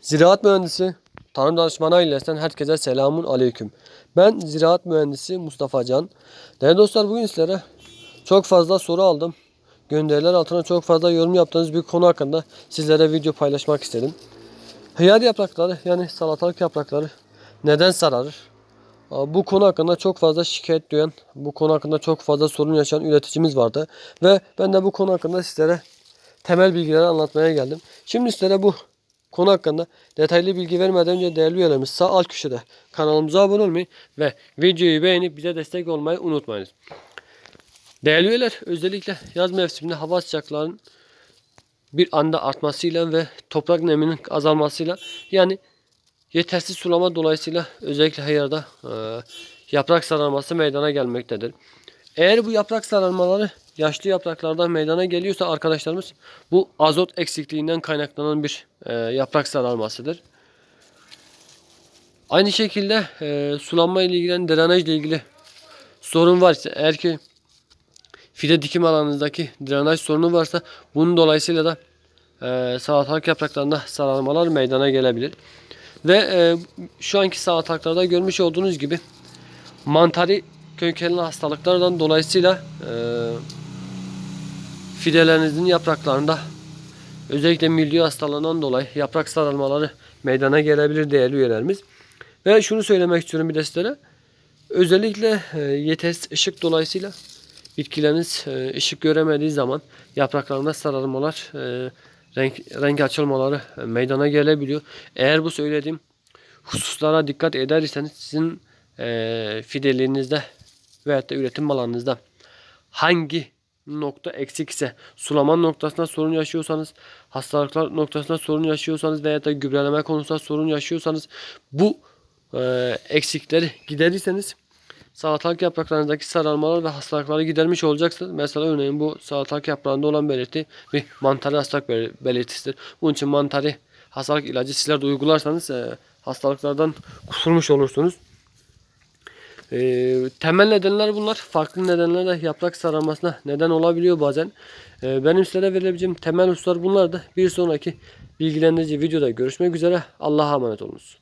Ziraat mühendisi, tarım danışmanı ailesinden herkese selamun aleyküm. Ben ziraat mühendisi Mustafa Can. Değerli dostlar bugün sizlere çok fazla soru aldım. Gönderiler altına çok fazla yorum yaptığınız bir konu hakkında sizlere video paylaşmak istedim. Hıyar yaprakları yani salatalık yaprakları neden sararır? Bu konu hakkında çok fazla şikayet duyan, bu konu hakkında çok fazla sorun yaşayan üreticimiz vardı. Ve ben de bu konu hakkında sizlere temel bilgileri anlatmaya geldim. Şimdi sizlere bu konu hakkında detaylı bilgi vermeden önce değerli üyelerimiz sağ alt köşede kanalımıza abone olmayı ve videoyu beğenip bize destek olmayı unutmayınız. Değerli üyeler özellikle yaz mevsiminde hava sıcaklarının bir anda artmasıyla ve toprak neminin azalmasıyla yani yetersiz sulama dolayısıyla özellikle hayırda e, yaprak sararması meydana gelmektedir. Eğer bu yaprak sararmaları yaşlı yapraklardan meydana geliyorsa arkadaşlarımız bu azot eksikliğinden kaynaklanan bir e, yaprak sararmasıdır. Aynı şekilde e, sulanma ile ilgili, drenaj ile ilgili sorun varsa eğer ki fide dikim alanınızdaki drenaj sorunu varsa bunun dolayısıyla da e, salatalık yapraklarında sararmalar meydana gelebilir. Ve e, şu anki salatalıklarda görmüş olduğunuz gibi mantari kökenli hastalıklardan dolayısıyla e, fidelerinizin yapraklarında özellikle mildiyo hastalığından dolayı yaprak sarılmaları meydana gelebilir değerli üyelerimiz. Ve şunu söylemek istiyorum bir de sizlere. Özellikle e, yetersiz ışık dolayısıyla bitkileriniz e, ışık göremediği zaman yapraklarında sararmalar, e, renk, renk açılmaları e, meydana gelebiliyor. Eğer bu söylediğim hususlara dikkat ederseniz sizin e, fidelerinizde veyahut da üretim alanınızda hangi nokta eksikse sulama noktasında sorun yaşıyorsanız hastalıklar noktasında sorun yaşıyorsanız veya da gübreleme konusunda sorun yaşıyorsanız bu e, eksikleri giderirseniz salatalık yapraklarındaki sararmalar ve hastalıkları gidermiş olacaksınız. Mesela örneğin bu salatalık yaprağında olan belirti bir mantarı hastalık bel- belirtisidir. Bunun için mantarı hastalık ilacı sizler de uygularsanız e, hastalıklardan kurtulmuş olursunuz. E, temel nedenler bunlar. Farklı nedenler de yaprak sararmasına neden olabiliyor bazen. E, benim sizlere verebileceğim temel hususlar bunlardı. Bir sonraki bilgilendirici videoda görüşmek üzere. Allah'a emanet olunuz.